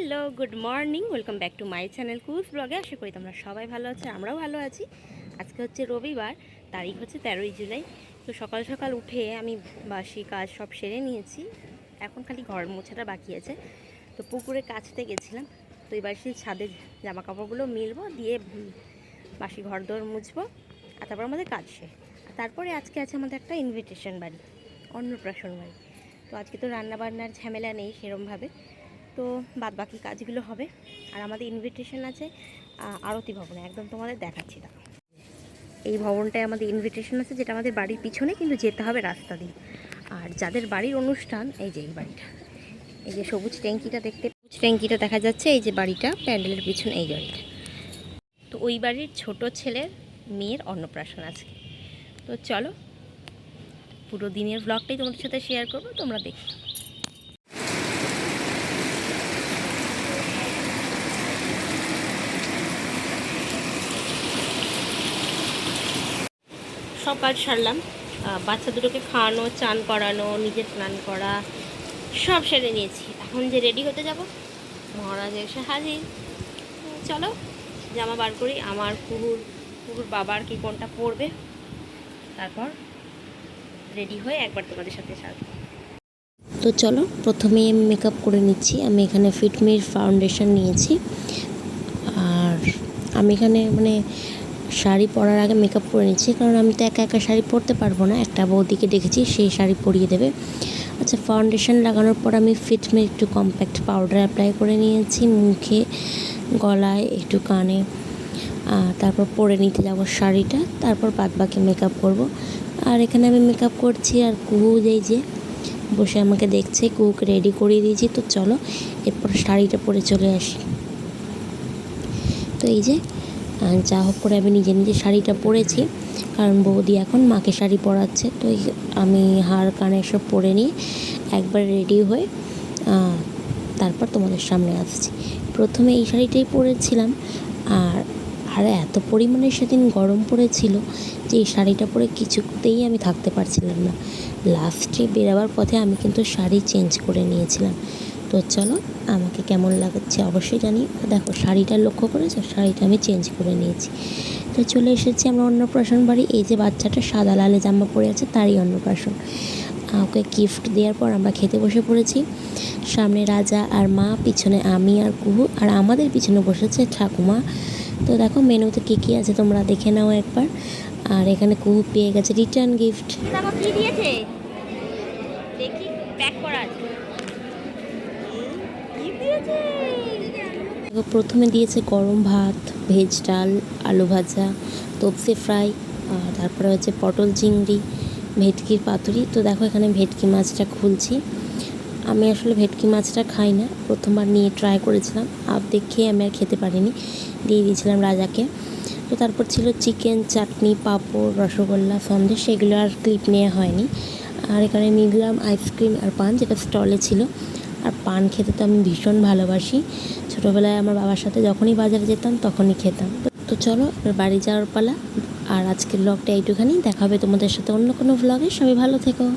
Hello, good morning, welcome back to my channel কুজ ব্লগে। আশা করি তোমরা সবাই ভালো আছে, আমরাও ভালো আছি। আজকে হচ্ছে রবিবার, তারিখ হচ্ছে তেরোই জুলাই। তো সকাল সকাল উঠে আমি বাসি কাজ সব সেরে নিয়েছি। এখন খালি ঘর মোছাটা বাকি আছে। তো পুকুরে কাছতে গেছিলাম। তো এবার সেই ছাদে জামা কাপড়গুলো মিলবো, দিয়ে বাসি ঘর দোর মুছবো, আর তারপর আমাদের কাজ শেষ। তারপরে আজকে আছে আমাদের একটা ইনভিটেশন বাড়ি, অন্নপ্রাশন বাড়ি। তো আজকে তো রান্নাবান্নার ঝামেলা নেই সেরমভাবে। তো বাদ বাকি কাজগুলো হবে। আর আমাদের ইনভিটেশন আছে আরতি ভবনে। একদম তোমাদের দেখাচ্ছি দাঁড়াও এই ভবনটায় আমাদের ইনভিটেশন আছে, যেটা আমাদের বাড়ির পিছনে, কিন্তু যেতে হবে রাস্তা দিয়ে। আর যাদের বাড়ির অনুষ্ঠান, এই যে এই বাড়িটা। এই যে সবুজ ট্যাঙ্কিটা দেখতে, সবুজ ট্যাঙ্কিটা দেখা যাচ্ছে, এই যে বাড়িটা, প্যান্ডেলের পিছনে এই বাড়িটা। তো ওই বাড়ির ছোট ছেলের মেয়ের অন্নপ্রাশন আছে তো চলো, পুরো দিনের ব্লগটাই তোমাদের সাথে শেয়ার করব, তোমরা দেখো সব কাজ সারলাম। বাচ্চা দুটোকে খাওয়ানো, চান করানো, নিজে স্নান করা, সব সেরে নিয়েছি। এখন যে রেডি হতে যাব, মহারাজ এসে হাজির। চলো, জামা বার করি। আমার কুকুর কুকুর বাবার কি কোনটা পরবে, তারপর রেডি হয়ে একবার তোমাদের সাথে সাথে তো চলো প্রথমে মেকআপ করে নিচ্ছি। আমি এখানে ফিটমির ফাউন্ডেশন নিয়েছি। আর আমি এখানে মানে শাড়ি পরার আগে মেকআপ করে নিচ্ছি, কারণ আমি তো একা একা শাড়ি পরতে পারব না। একটা বৌদিকে দেখেছি সেই শাড়ি পরিয়ে দেবে। আচ্ছা ফাউন্ডেশন লাগানোর পর আমি ফিটমির একটু কম্প্যাক্ট পাউডার অ্যাপ্লাই করে নিয়েছি, মুখে, গলায়, একটু কানে। তারপর পরে নিতে যাব শাড়িটা, তারপর বাদ বাকি মেকআপ করব। আর এখানে আমি মেকআপ করছি, আর কুহু যেই যে বসে আমাকে দেখছে, কুহুকে রেডি করিয়ে দিয়েছি। তো চলো, এরপর শাড়িটা পরে চলে আসি। তো এই যে যা হোক করে আমি নিজে নিজে শাড়িটা পরেছি। কারণ বৌদি এখন মাকে শাড়ি পরাচ্ছে, তো আমি হার, কানে সব পরে নিয়ে একবার রেডি হয়ে তারপর তোমাদের সামনে আসছি। প্রথমে এই শাড়িটাই পরেছিলাম, আর আর এত পরিমাণে সেদিন গরম পড়েছিল যে এই শাড়িটা পরে কিছুতেই আমি থাকতে পারছিলাম না। লাস্টে বেরাবার পথে আমি কিন্তু শাড়ি চেঞ্জ করে নিয়েছিলাম। তো চলো, আমাকে কেমন লাগাচ্ছে অবশ্যই জানি দেখো, শাড়িটা লক্ষ্য করেছ? শাড়িটা আমি চেঞ্জ করে নিয়েছি। তো চলে এসেছি আমরা অন্নপ্রাশন বাড়ি। এই যে বাচ্চাটা সাদা লালে জামা পরে আছে, তারই অন্নপ্রাশন। ওকে গিফট দেওয়ার পর আমরা খেতে বসে পড়েছি। সামনে রাজা আর মা, পিছনে আমি আর কুহু আর আমাদের পিছনে বসেছে ঠাকুমা। তো দেখো, মেনুতে কী কী আছে তোমরা দেখে নাও একবার। আর এখানে কুহু পেয়ে গেছে রিটার্ন গিফট দেখি প্যাক করা আছে। প্রথমে দিয়েছে গরম ভাত, ভেজ ডাল, আলু ভাজা, তপসে ফ্রাই তারপরে হচ্ছে পটল চিংড়ি, ভেটকির পাতুরি। তো দেখো এখানে ভেটকি মাছটা খুলছি। আমি আসলে ভেটকি মাছটা খাই না, প্রথমবার নিয়ে ট্রাই করেছিলাম। আর দেখে আমি আর খেতে পারিনি, দিয়ে দিয়েছিলাম রাজাকে। তো তারপর ছিল চিকেন, চাটনি, পাঁপড়, রসগোল্লা, সন্দেশ, সেগুলো আর ক্লিপ নেওয়া হয়নি। আর এখানে নিয়ে আইসক্রিম আর পান, যেটা স্টলে ছিল। আর পান খেতে তো আমি ভীষণ ভালোবাসি। ছোটোবেলায় আমার বাবার সাথে যখনই বাজারে যেতাম, তখনই খেতাম। তো- চলো, এবার বাড়ি যাওয়ার পালা। আর আজকের ব্লগটা এইটুখানি। দেখা হবে তোমাদের সাথে অন্য কোনো ব্লগে সবাই ভালো থেকো।